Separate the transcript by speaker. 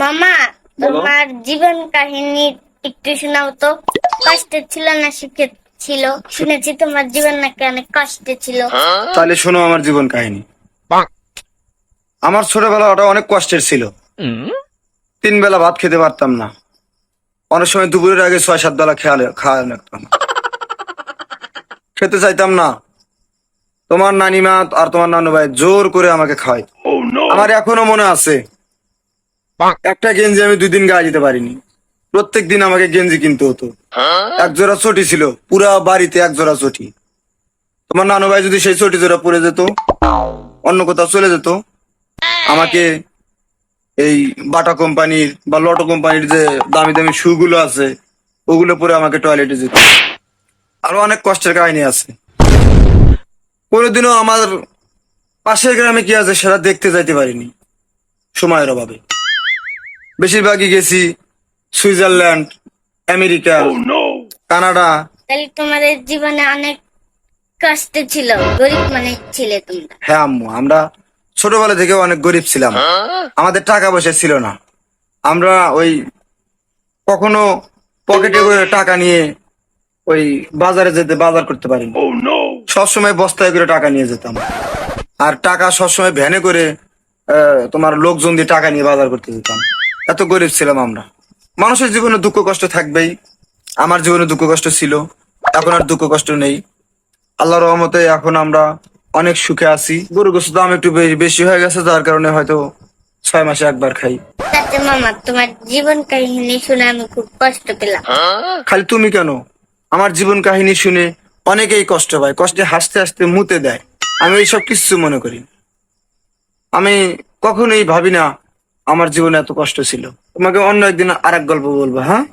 Speaker 1: মামা তোমার জীবন কাহিনী একটু শোনাও তো। কষ্টে ছিল না সুখে ছিল? শুনেছি তোমার জীবন নাকি অনেক কষ্টে ছিল।
Speaker 2: তাহলে শোনো আমার জীবন কাহিনী। আমার ছোটবেলা ওটা অনেক কষ্টের ছিল। তিন বেলা ভাত খেতে পারতাম না। অনেক সময় দুপুরের আগে ছয় সাত বেলা খেয়াল খাওয়া লাগতাম খেতে চাইতাম না। তোমার নানিমা আর তোমার নানু ভাই জোর করে আমাকে খাওয়াই আমার এখনও মনে আছে। একটা গেঞ্জি আমি দুই দিন গায়ে দিতে পারিনি। প্রত্যেক দিন আমাকে গেঞ্জি কিনতে হতো। এক জোড়া চটি ছিল পুরা বাড়িতে এক জোড়া চটি। তোমার নানু ভাই যদি সেই চটি জোড়া পরে যেত অন্য কোথাও চলে যেত আমাকে এই বাটা কোম্পানির বা লটো কোম্পানির যে দামি দামি শু গুলো আছে ওগুলো পরে আমাকে টয়লেটে যেত। আরও অনেক কষ্টের কাহিনী আছে। কোনোদিনও আমার পাশের গ্রামে কি আছে সেটা দেখতে যাইতে পারিনি সময়ের অভাবে। বেশিরভাগই গেছি সুইজারল্যান্ড আমেরিকা কানাডা।
Speaker 1: তাহলে তোমাদের জীবনে অনেক কষ্টে ছিল। গরিব মানে ছিলে তোমরা।
Speaker 2: হ্যাঁ আম্মু আমরা ছোটবেলা থেকে অনেক গরিব ছিলাম। আমাদের টাকা পয়সা ছিল না। আমরা ওই কখনো পকেটে করে টাকা নিয়ে ওই বাজারে যেতে বাজার করতে পারি সবসময় বস্তায় করে টাকা নিয়ে যেতাম। আর টাকা সবসময় ভ্যানে করে আহ, তোমার লোকজন দিয়ে টাকা নিয়ে বাজার করতে যেতাম। এত গরিব ছিলাম আমরা। মানুষের জীবনে দুঃখ কষ্ট থাকবেই। আমার জীবনে দুঃখ কষ্ট ছিল। এখন আর দুঃখ কষ্ট নেই। আল্লাহ রহমতে এখন আমরা অনেক সুখে আছি। গরু গোস্ত দাম একটু বেশি হয়ে গেছে যার কারণে হয়তো ছয় মাসে একবার খাই।
Speaker 1: মামা তোমার জীবন কাহিনী শুনে আমি খুব কষ্ট পেলাম।
Speaker 2: খালি তুমি কেন? আমার জীবন কাহিনী শুনে অনেকেই কষ্ট পায় কষ্টে হাসতে হাসতে মুতে দেয়। আমি এইসব কিচ্ছু মনে করি। আমি কখনোই ভাবি না আমার জীবনে এত কষ্ট ছিল। তোমাকে অন্য একদিন আর এক গল্প বলব হ্যাঁ?